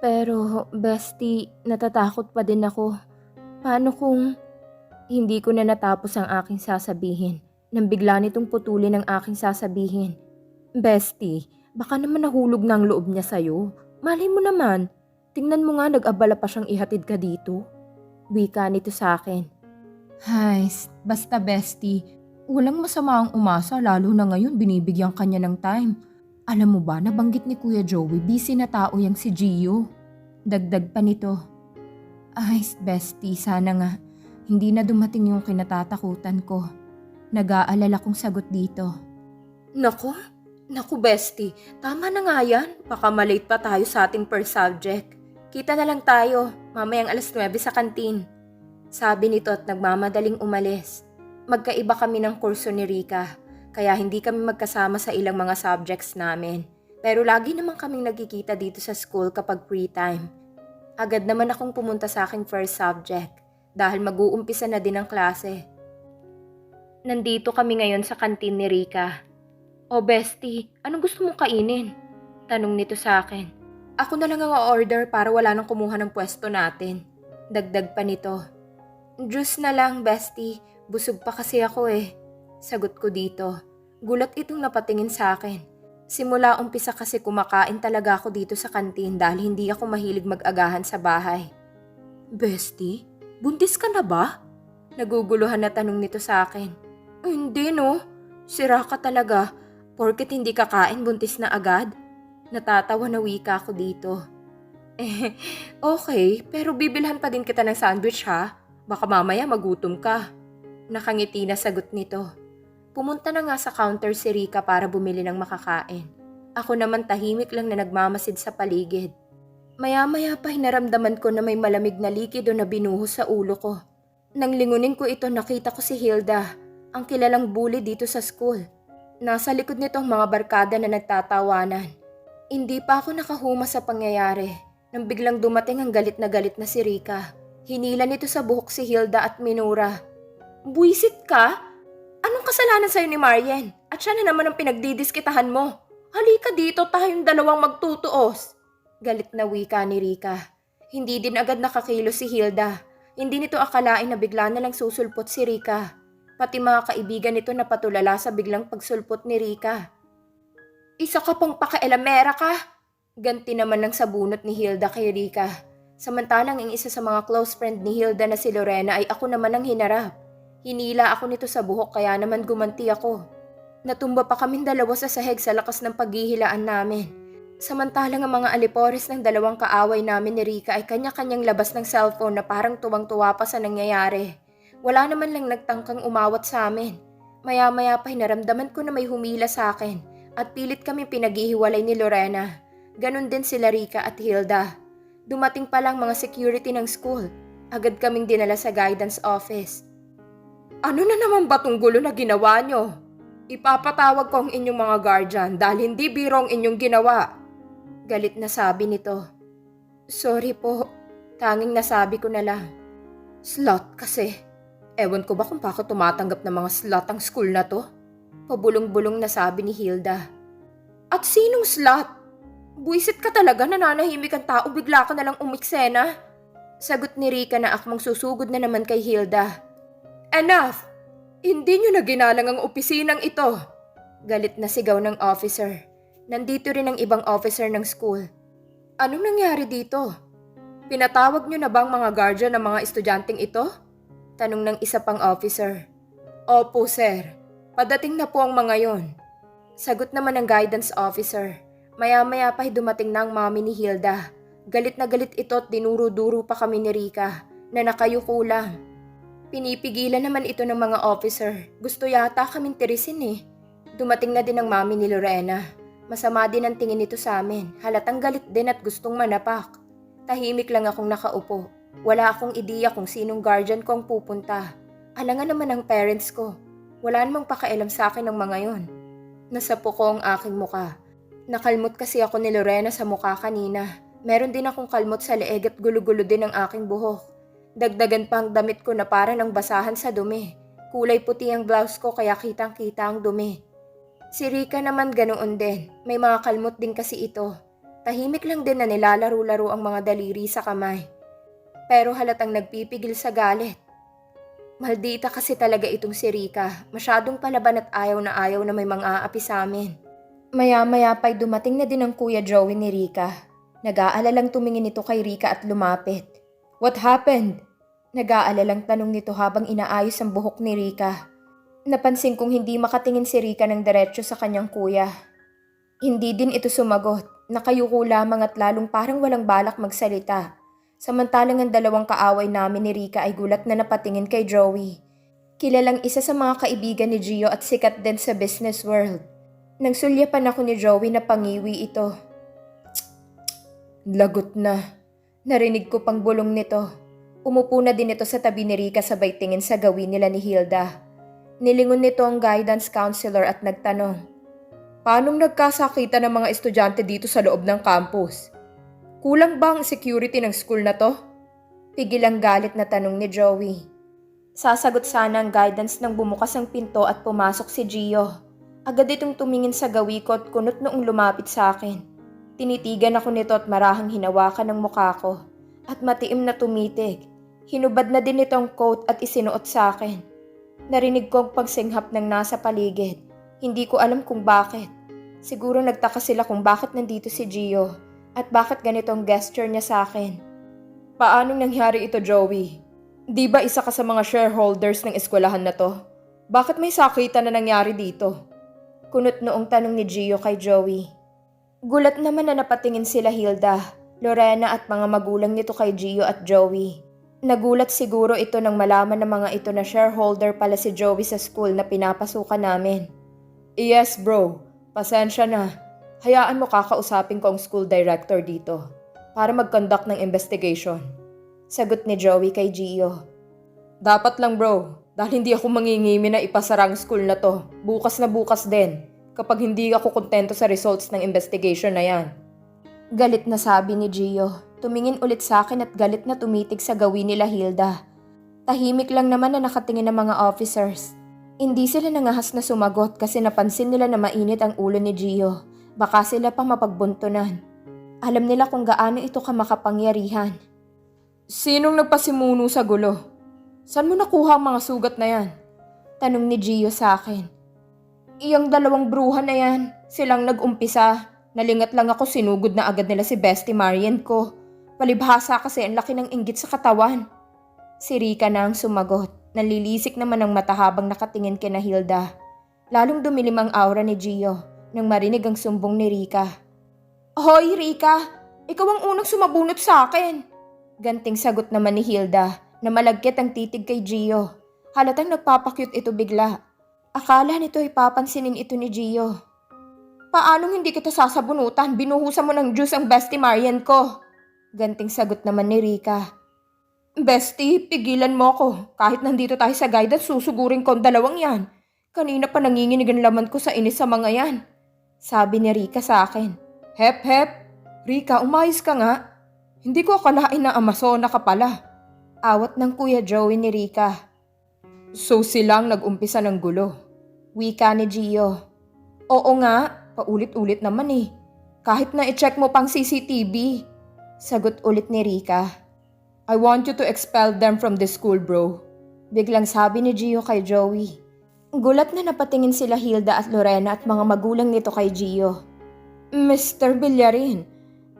Pero, bestie, natatakot pa din ako. Paano kung hindi ko na natapos ang aking sasabihin nang bigla nitong putulin ang aking sasabihin? Bestie, baka naman nahulog na ang loob niya sa'yo. Malay mo naman, tingnan mo nga nag-abala pa siyang ihatid ka dito. Wika nito sa akin. Hay, basta bestie, walang masama ang umasa lalo na ngayon binibigyan kanya ng time. Alam mo ba, nabanggit ni Kuya Joey, busy na tao yang si Gio. Dagdag pa nito. Ay, bestie, sana nga. Hindi na dumating yung kinatatakutan ko. Nag-aalala kong sagot dito. Nako, naku bestie, tama na nga yan. Baka malate pa tayo sa ating per subject. Kita na lang tayo, mamayang alas 9 sa kantin. Sabi nito at nagmamadaling umalis. Magkaiba kami ng kurso ni Rika, kaya hindi kami magkasama sa ilang mga subjects namin. Pero lagi naman kaming nagkikita dito sa school kapag free time. Agad naman akong pumunta sa aking first subject dahil mag-uumpisa na din ang klase. Nandito kami ngayon sa kantin ni Rika. O bestie, anong gusto mong kainin? Tanong nito sa akin. Ako na lang ang order para wala nang kumuha ng pwesto natin. Dagdag pa nito. Juice na lang, bestie. Busog pa kasi ako eh. Sagot ko dito. Gulat itong napatingin sa akin. Simula umpisa kasi kumakain talaga ako dito sa kantin dahil hindi ako mahilig mag-agahan sa bahay. Bestie, buntis ka na ba? Naguguluhan na tanong nito sa akin. Hindi no, sira ka talaga. Porket hindi kakain buntis na agad. Natatawa na wika ako dito. Eh, okay, pero bibilhan pa din kita ng sandwich ha. Baka mamaya magutom ka. Nakangiti na sagot nito. Pumunta na nga sa counter si Rika para bumili ng makakain. Ako naman tahimik lang na nagmamasid sa paligid. Maya-maya pa hinaramdaman ko na may malamig na likido na binuhos sa ulo ko. Nang lingunin ko ito nakita ko si Hilda, ang kilalang bully dito sa school. Nasa likod nitong mga barkada na nagtatawanan. Hindi pa ako nakahuma sa pangyayari nang biglang dumating ang galit na galit na si Rika. Hinila nito sa buhok si Hilda at Minura. Buisit ka? Kasalanan sa'yo ni Marian? At siya na naman ang pinagdidiskitahan mo. Halika dito tayong dalawang magtutuos. Galit na wika ni Rika. Hindi din agad nakakilo si Hilda. Hindi nito akalain na bigla na lang susulpot si Rika. Pati mga kaibigan nito na patulala sa biglang pagsulpot ni Rika. Isa ka pang pakailamera ka. Ganti naman ng sabunot ni Hilda kay Rika. Samantalang ang isa sa mga close friend ni Hilda na si Lorena ay ako naman ang hinarap. Hinila ako nito sa buhok kaya naman gumanti ako. Natumba pa kaming dalawa sa sahig sa lakas ng paghihilaan namin. Samantalang ang mga alipores ng dalawang kaaway namin ni Rika ay kanya-kanyang labas ng cellphone na parang tuwang-tuwa pa sa nangyayari. Wala naman lang nagtangkang umawat sa amin. Maya-maya pa hinaramdaman ko na may humila sa akin at pilit kami pinaghihiwalay ni Lorena. Ganon din sila Rika at Hilda. Dumating pa lang mga security ng school. Agad kaming dinala sa guidance office. Ano na naman ba tong gulo na ginawa nyo? Ipapatawag ko ang inyong mga guardian dahil hindi biro ang inyong ginawa. Galit na sabi nito. Sorry po, tanging nasabi ko na lang. Slot kasi. Ewan ko ba kung bakit tumatanggap ng mga slot ang school na to? Pabulong-bulong na sabi ni Hilda. At sinong slot? Buisit ka talaga, nananahimik ang tao, bigla ka na lang umiksena. Sagot ni Rika na akmang susugod na naman kay Hilda. Enough! Hindi nyo na ginalang ang opisinang ito. Galit na sigaw ng officer. Nandito rin ang ibang officer ng school. Anong nangyari dito? Pinatawag nyo na bang mga guardian ng mga estudyanteng ito? Tanong ng isa pang officer. Opo, sir. Padating na po ang mga yon. Sagot naman ng guidance officer. Maya-maya pa dumating na ang mami ni Hilda. Galit na galit ito at dinuro-duro pa kami ni Rika na nakayuko lang. Pinipigilan naman ito ng mga officer. Gusto yata kaming tirisin eh. Dumating na din ang mami ni Lorena. Masama din ang tingin nito sa amin. Halatang galit din at gustong manapak. Tahimik lang akong nakaupo. Wala akong ideya kung sinong guardian ko ang pupunta. Alangan naman ang parents ko. Wala namang pakialam sa akin ng mga yon. Nasapo ko ang aking muka. Nakalmot kasi ako ni Lorena sa muka kanina. Meron din akong kalmot sa leeg at gulo-gulo din ang aking buhok. Dagdagan pa ang damit ko na para ng basahan sa dumi. Kulay puti ang blouse ko kaya kitang-kita ang dumi. Si Rika naman ganoon din. May mga kalmot din kasi ito. Tahimik lang din na nilalaro-laro ang mga daliri sa kamay. Pero halatang nagpipigil sa galit. Maldita kasi talaga itong si Rika. Masyadong palaban at ayaw na ayaw na may mga aapi sa amin. Maya-maya pa'y dumating na din ang kuya Joey ni Rika. Nag-aalalang tumingin ito kay Rika at lumapit. What happened? Nag-aalalang tanong nito habang inaayos ang buhok ni Rika. Napansin kong hindi makatingin si Rika ng diretsyo sa kanyang kuya. Hindi din ito sumagot. Nakayuko lamang at lalong parang walang balak magsalita. Samantalang ang dalawang kaaway namin ni Rika ay gulat na napatingin kay Joey. Kilalang isa sa mga kaibigan ni Gio at sikat din sa business world. Nang sulyapan ako ni Joey na pangiwi ito. Lagot na. Narinig ko pang bulong nito. Umupo na din ito sa tabi ni Rika sabay tingin sa gawin nila ni Hilda. Nilingon nito ang guidance counselor at nagtanong. Paanong nagkasakita ng mga estudyante dito sa loob ng campus? Kulang ba ang security ng school na to? Pigil ang galit na tanong ni Joey. Sasagot sana ang guidance nang bumukas ang pinto at pumasok si Gio. Agad itong tumingin sa gawi ko at kunot noong lumapit sa akin. Tinitigan ako nito at marahang hinawakan ng mukha ko. At matiim na tumitig. Hinubad na din ito ang coat at isinuot sa akin. Narinig ko ang pagsinghap ng nasa paligid. Hindi ko alam kung bakit. Siguro nagtaka sila kung bakit nandito si Gio at bakit ganito ang gesture niya sa akin. Paano nangyari ito, Joey? Di ba isa ka sa mga shareholders ng eskwelahan na to? Bakit may sakitan na nangyari dito? Kunot noong tanong ni Gio kay Joey. Gulat naman na napatingin sila Hilda, Lorena at mga magulang nito kay Gio at Joey. Nagulat siguro ito nang malaman ng mga ito na shareholder pala si Joey sa school na pinapasukan namin. Yes bro, pasensya na. Hayaan mo kakausapin ko ang school director dito para mag-conduct ng investigation. Sagot ni Joey kay Gio. Dapat lang bro, dahil hindi ako mangingimi na ipasara ang school na to. Bukas na bukas din, kapag hindi ako kontento sa results ng investigation na yan. Galit na sabi ni Gio. Tumingin ulit sa akin at galit na tumitig sa gawin nila Hilda. Tahimik lang naman na nakatingin ng mga officers. Hindi sila nangahas na sumagot kasi napansin nila na mainit ang ulo ni Gio. Baka sila pang mapagbuntunan. Alam nila kung gaano ito ka makapangyarihan. Sinong nagpasimuno sa gulo? Saan mo nakuha ang mga sugat na yan? Tanong ni Gio sa akin. Iyang dalawang bruha na yan. Silang nag-umpisa. Nalingat lang ako sinugod na agad nila si Bestie Marian ko. Palibhasa kasi ang laki ng inggit sa katawan. Si Rika na ang sumagot. Nalilisik naman ang mata habang nakatingin kina Hilda. Lalong dumilim ang aura ni Gio nang marinig ang sumbong ni Rika. Hoy, Rika! Ikaw ang unang sumabunot sa akin! Ganting sagot naman ni Hilda na malagkit ang titig kay Gio. Halatang nagpapakyut ito bigla. Akala nito ay papansinin ito ni Gio. Paanong hindi kita sasabunutan? Binuhusan mo ng juice ang bestie Marian ko. Ganting sagot naman ni Rika. Bestie, pigilan mo ako. Kahit nandito tayo sa guidance, susugurin ko ang dalawang yan. Kanina pa nanginginig ang laman ko sa inis sa mga yan. Sabi ni Rika sa akin. Hep hep, Rika umayos ka nga. Hindi ko akalain na amasona ka pala. Awat ng kuya Joey ni Rika. So silang nag-umpisa ng gulo. Wika ni Gio. Oo nga, paulit-ulit naman eh. Kahit na i-check mo pang CCTV. Sagot ulit ni Rika. I want you to expel them from the school, bro. Biglang sabi ni Gio kay Joey. Gulat na napatingin sila Hilda at Lorena at mga magulang nito kay Gio. Mr. Villarin,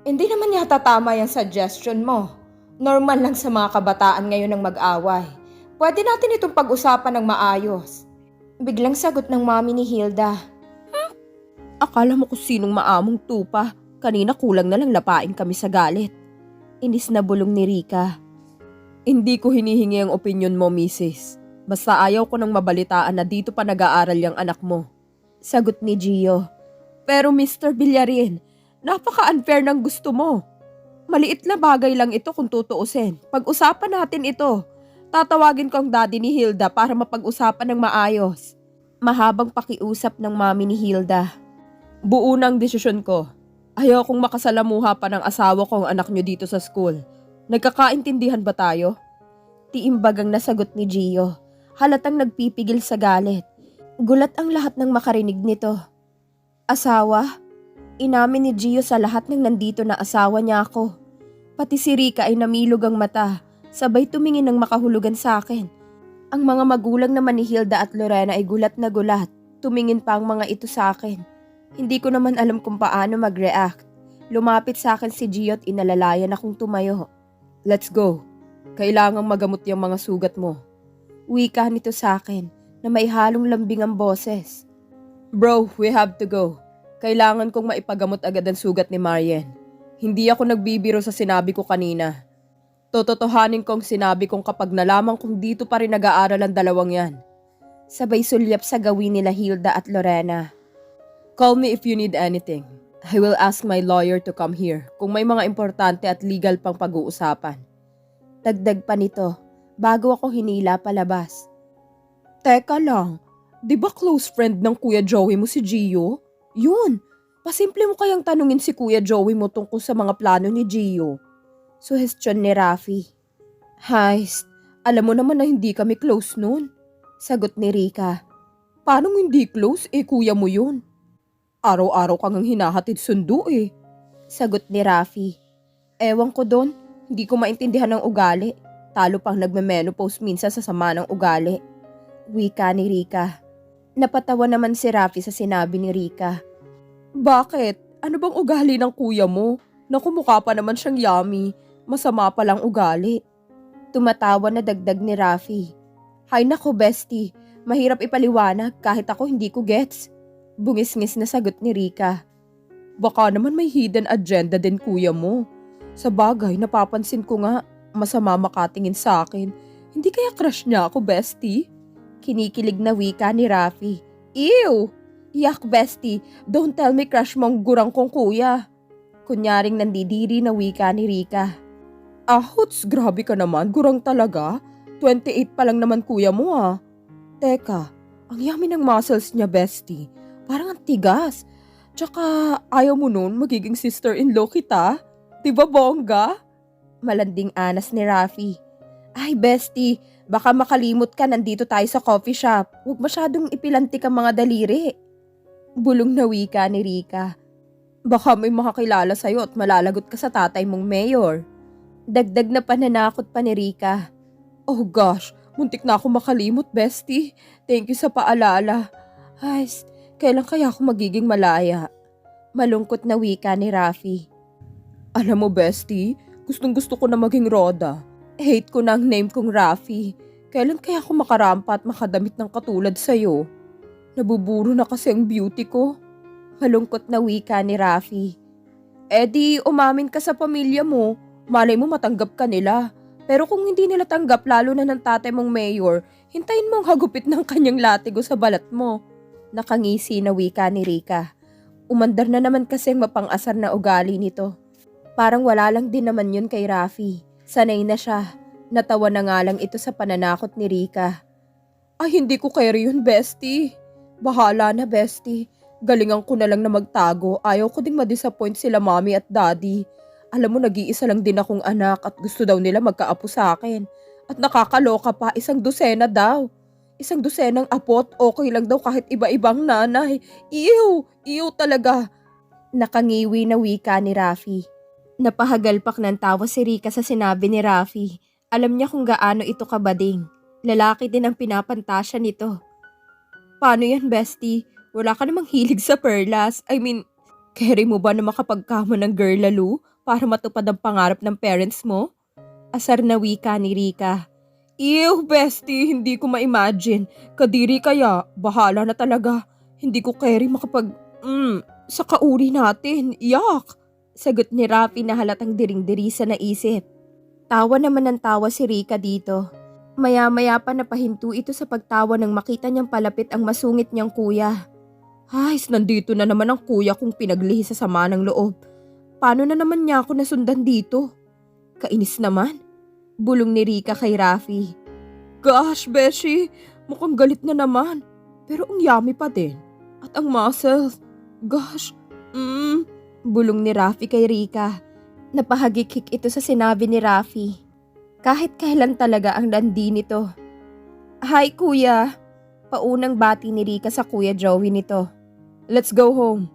hindi naman yata tama yung suggestion mo. Normal lang sa mga kabataan ngayon ng mag-away. Pwede natin itong pag-usapan ng maayos. Biglang sagot ng mami ni Hilda. Akala mo kung sinong maamong tupa. Kanina kulang na lang lapain kami sa galit. Inis na bulong ni Rika. Hindi ko hinihingi ang opinion mo, misis. Basta ayaw ko nang mabalitaan na dito pa nag-aaral yung anak mo. Sagot ni Gio. Pero Mr. Villarin, napaka-unfair ng gusto mo. Maliit na bagay lang ito kung tutuusin. Pag-usapan natin ito. Tatawagin ko ang daddy ni Hilda para mapag-usapan ng maayos. Mahabang pakiusap ng mami ni Hilda. Buo ang desisyon ko. Ayaw kong makasalamuha pa ng asawa ko ang anak niyo dito sa school. Nagkakaintindihan ba tayo? Tiimbagang nasagot ni Gio. Halatang nagpipigil sa galit. Gulat ang lahat ng makarinig nito. Asawa? Inamin ni Gio sa lahat ng nandito na asawa niya ako. Pati si Rika ay namilog ang mata, sabay tumingin ng makahulugan sa akin. Ang mga magulang naman ni Hilda at Lorena ay gulat na gulat. Tumingin pa ang mga ito sa akin. Hindi ko naman alam kung paano mag-react. Lumapit sa akin si Gio at inalalayan akong tumayo. Let's go. Kailangang magamot yung mga sugat mo. Wika nito sa akin na may halong lambing ang boses. Bro, we have to go. Kailangan kong maipagamot agad ang sugat ni Marian. Hindi ako nagbibiro sa sinabi ko kanina. Tototohanin kong sinabi kong kapag nalaman kong dito pa rin nag-aaral ang dalawang yan. Sabay sulyap sa gawin nila Hilda at Lorena. Call me if you need anything. I will ask my lawyer to come here kung may mga importante at legal pang pag-uusapan. Dagdag pa nito, bago ako hinila palabas. Teka lang, di ba close friend ng Kuya Joey mo si Gio? Yun, pasimple mo kayang tanungin si Kuya Joey mo tungkol sa mga plano ni Gio. Suhestyon ni Rafi. Heist, alam mo naman na hindi kami close noon. Sagot ni Rika. Paano hindi close? Eh kuya mo yun. Araw-araw kang ang hinahatid sundo eh. Sagot ni Rafi. Ewan ko doon, hindi ko maintindihan ng ugali. Talo pang nagme-menopause minsan sa sama ng ugali. Wika ni Rika. Napatawa naman si Rafi sa sinabi ni Rika. Bakit? Ano bang ugali ng kuya mo? Naku mukha pa naman siyang yummy. Masama pa lang ugali. Tumatawa na dagdag ni Rafi. Hay nako bestie, mahirap ipaliwanag kahit ako hindi ko gets. Bungis-ngis na sagot ni Rika. Baka naman may hidden agenda din kuya mo. Sa bagay, napapansin ko nga, masama makatingin sa akin. Hindi kaya crush niya ako, bestie? Kinikilig na wika ni Rafi. Ew! Yak, bestie, don't tell me crush mong gurang kong kuya. Kunyaring nandidiri na wika ni Rika. Ahots, grabe ka naman, gurang talaga. 28 pa lang naman kuya mo ah. Teka, ang yummy ng muscles niya, bestie. Parang ang tigas. Tsaka ayaw mo nun magiging sister-in-law kita? Diba bongga? Malanding anas ni Rafi. Ay bestie, baka makalimot ka nandito tayo sa coffee shop. Huwag masyadong ipilantik ang mga daliri. Bulong na wika ni Rika. Baka may makakilala sa'yo at malalagot ka sa tatay mong mayor. Dagdag na pananakot pa ni Rika. Oh gosh, muntik na ako makalimot, bestie. Thank you sa paalala. Ay, kailan kaya ako magiging malaya? Malungkot na wika ni Rafi. Alam mo, bestie, gustong gusto ko na maging Roda. Hate ko na ang name kong Rafi. Kailan kaya ako makarampa at makadamit ng katulad sa'yo? Nabuburo na kasi ang beauty ko. Malungkot na wika ni Rafi. Eh di, umamin ka sa pamilya mo. Malay mo matanggap ka nila. Pero kung hindi nila tanggap lalo na ng tatay mong mayor, hintayin mong hagupit ng kanyang latigo sa balat mo. Nakangisi na wika ni Rika. Umandar na naman kasi ang mapang-asar na ugali nito. Parang wala lang din naman yun kay Rafi. Sanay na siya. Natawa na nga lang ito sa pananakot ni Rika. Ay hindi ko kaya yun, bestie. Bahala na, bestie. Galingan ko na lang na magtago. Ayaw ko ding madisappoint sila mommy at daddy. Alam mo, nag-iisa lang din akong anak at gusto daw nila magkaapo sa akin. At nakakaloka pa, isang dosena daw. Isang dosenang apot, okay lang daw kahit iba-ibang nanay. Ew! Ew talaga! Nakangiwi na wika ni Rafi. Napahagalpak ng tawa si Rika sa sinabi ni Rafi. Alam niya kung gaano ito kabading. Lalaki din ang pinapantasya nito. Paano yan, bestie? Wala ka namang hilig sa perlas. I mean, carry mo ba na makapagkama ng girl lalo para matupad ang pangarap ng parents mo? Asar na wika ni Rika. Ew, bestie, hindi ko ma-imagine. Kadiri kaya, bahala na talaga. Hindi ko carry makapag... Mm, sa kauri natin. Yak! Sagot ni Rafi na halatang diring-diri sa naisip. Tawa naman ng tawa si Rika dito. Maya-maya pa napahinto ito sa pagtawa nang makita niyang palapit ang masungit niyang kuya. Ay, nandito na naman ang kuya kong pinaglihi sa sama ng loob. Paano na naman niya ako nasundan dito? Kainis naman. Bulong ni Rika kay Rafi. Gosh, Beshi, mukhang galit na naman. Pero ang yummy pa din. At ang muscles. Gosh, mm, bulong ni Rafi kay Rika. Napahagikik ito sa sinabi ni Rafi. Kahit kailan talaga ang landi nito. Hi kuya. Paunang bati ni Rika sa kuya Joey nito. Let's go home.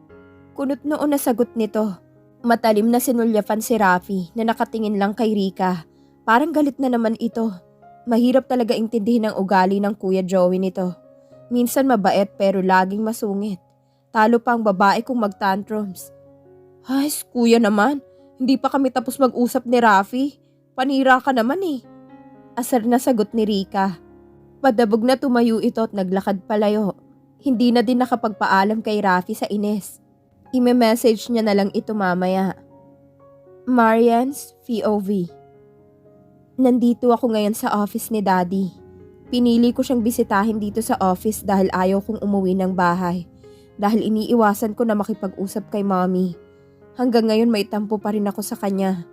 Kunot noon na sagot nito. Matalim na sinulyafan si Rafi na nakatingin lang kay Rika. Parang galit na naman ito. Mahirap talaga intindihin ang ugali ng Kuya Joey nito. Minsan mabait pero laging masungit. Talo pa ang babae kung magtantrums. Ay, kuya naman. Hindi pa kami tapos mag-usap ni Rafi. Panira ka naman eh. Asar na sagot ni Rika. Padabog na tumayo ito at naglakad palayo. Hindi na din nakapagpaalam kay Rafi sa Ines. Ime-message niya na lang ito mamaya. Marian's POV Nandito ako ngayon sa office ni Daddy. Pinili ko siyang bisitahin dito sa office dahil ayaw kong umuwi ng bahay. Dahil iniiwasan ko na makipag-usap kay Mommy. Hanggang ngayon may tampo pa rin ako sa kanya.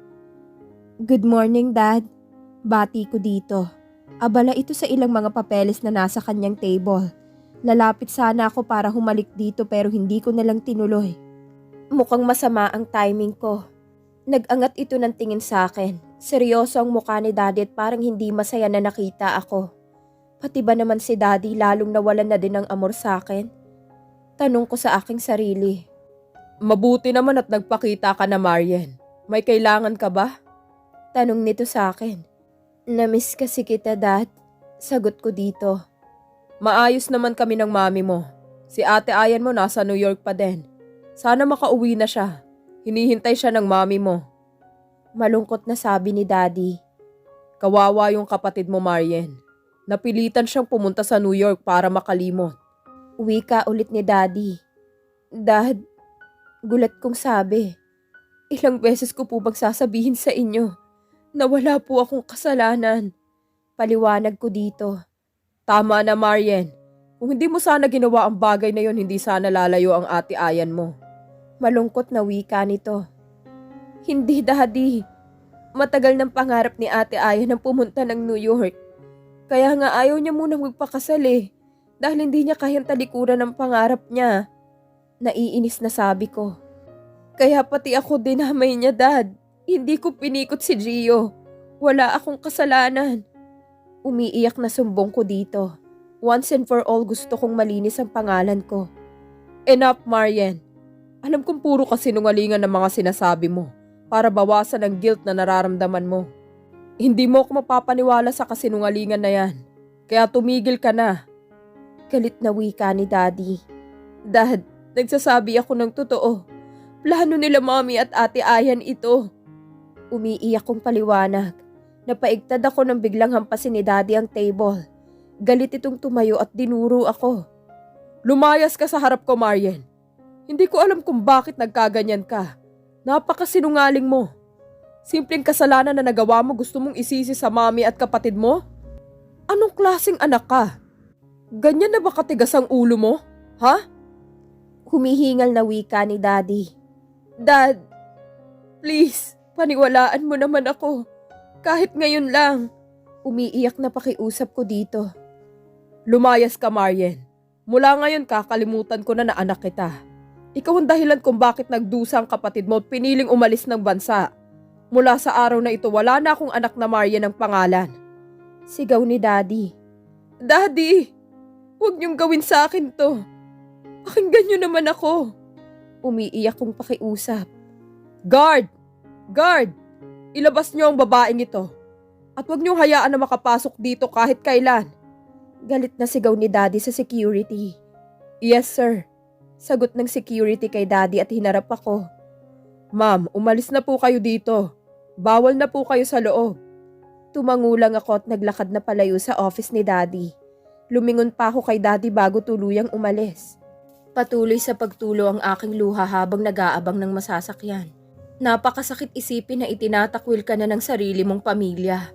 Good morning, Dad. Bati ko dito. Abala ito sa ilang mga papeles na nasa kanyang table. Lalapit sana ako para humalik dito pero hindi ko nalang tinuloy. Mukhang masama ang timing ko. Nag-angat ito ng tingin sa akin. Seryoso ang mukha ni Daddy at parang hindi masaya na nakita ako. Pati ba naman si Daddy lalong nawalan na din ng amor sa akin? Tanong ko sa aking sarili. Mabuti naman at nagpakita ka na, Marian. May kailangan ka ba? Tanong nito sa akin. Namiss kasi kita, Dad. Sagot ko dito. Maayos naman kami ng mami mo. Si ate Ayan mo nasa New York pa din. Sana makauwi na siya. Hinihintay siya ng mami mo. Malungkot na sabi ni Daddy. Kawawa yung kapatid mo, Marian. Napilitan siyang pumunta sa New York para makalimot. Uwi ka ulit ni Daddy. Dad, gulat kong sabi. Ilang beses ko po bang sasabihin sa inyo na wala po akong kasalanan. Paliwanag ko dito. Tama na, Marian. Kung hindi mo sana ginawa ang bagay na yon, hindi sana lalayo ang ate Ayan mo. Malungkot na wika nito. Hindi, Daddy. Matagal ng pangarap ni Ate Aya na pumunta ng New York. Kaya nga ayaw niya munang magpakasal eh. Dahil hindi niya kayang talikuran ng pangarap niya. Naiinis na sabi ko. Kaya pati ako dinamay niya, Dad. Hindi ko pinikot si Gio. Wala akong kasalanan. Umiiyak na sumbong ko dito. Once and for all gusto kong malinis ang pangalan ko. Enough, Marian. Alam kong puro kasinungalingan ng mga sinasabi mo para bawasan ang guilt na nararamdaman mo. Hindi mo ako mapapaniwala sa kasinungalingan na yan. Kaya tumigil ka na. Galit na wika ni Daddy. Dad, nagsasabi ako ng totoo. Plano nila Mommy at Ate Ayan ito. Umiiyak kong paliwanag. Napaigtad ako nang biglang hampasin ni Daddy ang table. Galit itong tumayo at dinuro ako. Lumayas ka sa harap ko, Marian. Hindi ko alam kung bakit nagkaganyan ka. Napakasinungaling mo. Simpleng kasalanan na nagawa mo gusto mong isisi sa mami at kapatid mo? Anong klaseng anak ka? Ganyan na ba katigas ang ulo mo? Ha? Humihingal na wika ni Daddy. Dad, please, paniwalaan mo naman ako. Kahit ngayon lang. Umiiyak na pakiusap ko dito. Lumayas ka, Marian. Mula ngayon kakalimutan ko na na anak kita. Ikaw ang dahilan kung bakit nagdusa ang kapatid mo at piniling umalis ng bansa. Mula sa araw na ito, wala na akong anak na Marian ang pangalan. Sigaw ni Daddy. Daddy, huwag niyong gawin sa akin to. Pakinggan niyo naman ako. Umiiyak kong pakiusap. Guard! Guard! Ilabas niyo ang babaeng ito. At huwag niyong hayaan na makapasok dito kahit kailan. Galit na sigaw ni Daddy sa security. Yes, sir. Sagot ng security kay Daddy at hinarap ako. Ma'am, umalis na po kayo dito. Bawal na po kayo sa loob. Tumangulang ako at naglakad na palayo sa office ni Daddy. Lumingon pa ako kay Daddy bago tuluyang umalis. Patuloy sa pagtulo ang aking luha habang nag-aabang ng masasakyan. Napakasakit isipin na itinatakwil ka na ng sarili mong pamilya.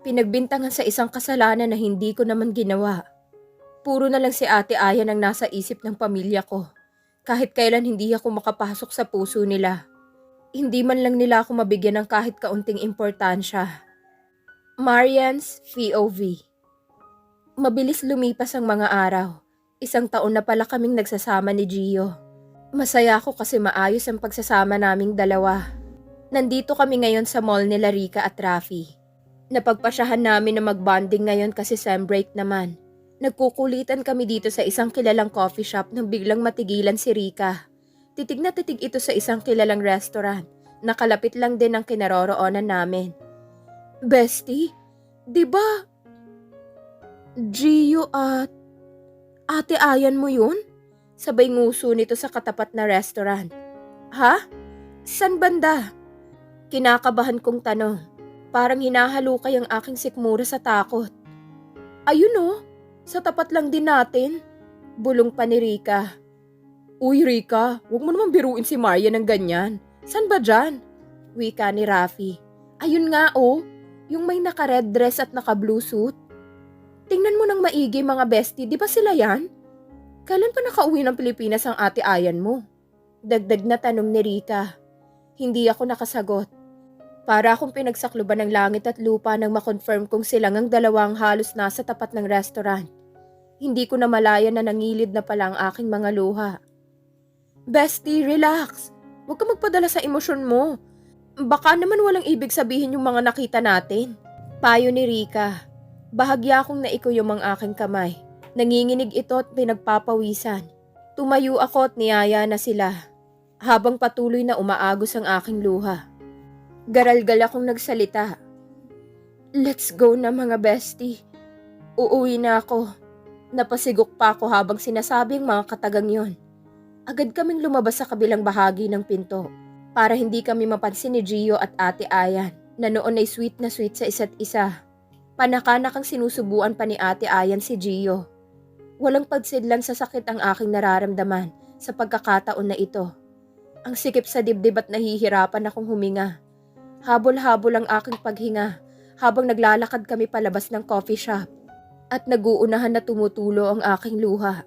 Pinagbintangan sa isang kasalanan na hindi ko naman ginawa. Puro na lang si ate Aya ang nasa isip ng pamilya ko. Kahit kailan hindi ako makapasok sa puso nila. Hindi man lang nila ako mabigyan ng kahit kaunting importansya. Marian's POV Mabilis lumipas ang mga araw. Isang taon na pala kaming nagsasama ni Gio. Masaya ako kasi maayos ang pagsasama naming dalawa. Nandito kami ngayon sa mall nila Rika at Rafi. Napagpasyahan namin na magbonding ngayon kasi sem break naman. Nagkukulitan kami dito sa isang kilalang coffee shop nang biglang matigilan si Rika. Titig na titig ito sa isang kilalang restaurant. Nakalapit lang din ang kinaroroonan namin. Bestie, di ba? Gio at Ate Ayan mo yun? Sabay nguso nito sa katapat na restaurant. Ha? San banda? Kinakabahan kong tanong. Parang hinahalukay ang aking sikmura sa takot. Ayun oh, sa tapat lang din natin. Bulong pa ni Rika. Uy, Rika, huwag mo naman biruin si Maria ng ganyan. San ba dyan? Wika ni Rafi. Ayun nga oh, yung may naka-red dress at naka-blue suit. Tingnan mo ng maigi mga bestie, di ba sila yan? Kailan pa nakauwi ng Pilipinas ang ate Ayan mo? Dagdag na tanong ni Rika. Hindi ako nakasagot. Para akong pinagsakluban ng langit at lupa nang makonfirm kong silang ang dalawang halos nasa tapat ng restaurant. Hindi ko na malaya na nangilid na pala ang aking mga luha. Bestie, relax. Huwag ka magpadala sa emosyon mo. Baka naman walang ibig sabihin yung mga nakita natin. Payo ni Rika. Bahagya akong naikuyom ang aking kamay. Nanginginig ito at pinagpapawisan. Tumayo ako at niyaya na sila. Habang patuloy na umaagos ang aking luha. Garalgal akong nagsalita. Let's go na mga bestie. Uuwi na ako. Napasigok pa ako habang sinasabi ang mga katagang yon. Agad kaming lumabas sa kabilang bahagi ng pinto para hindi kami mapansin ni Gio at Ate Ayan na noon ay sweet na sweet sa isa't isa. Panakanak ang sinusubuan pa ni Ate Ayan si Gio. Walang pagsidlan sa sakit ang aking nararamdaman sa pagkakataon na ito. Ang sikip sa dibdib at nahihirapan akong huminga. Habol-habol ang aking paghinga habang naglalakad kami palabas ng coffee shop at naguunahan na tumutulo ang aking luha.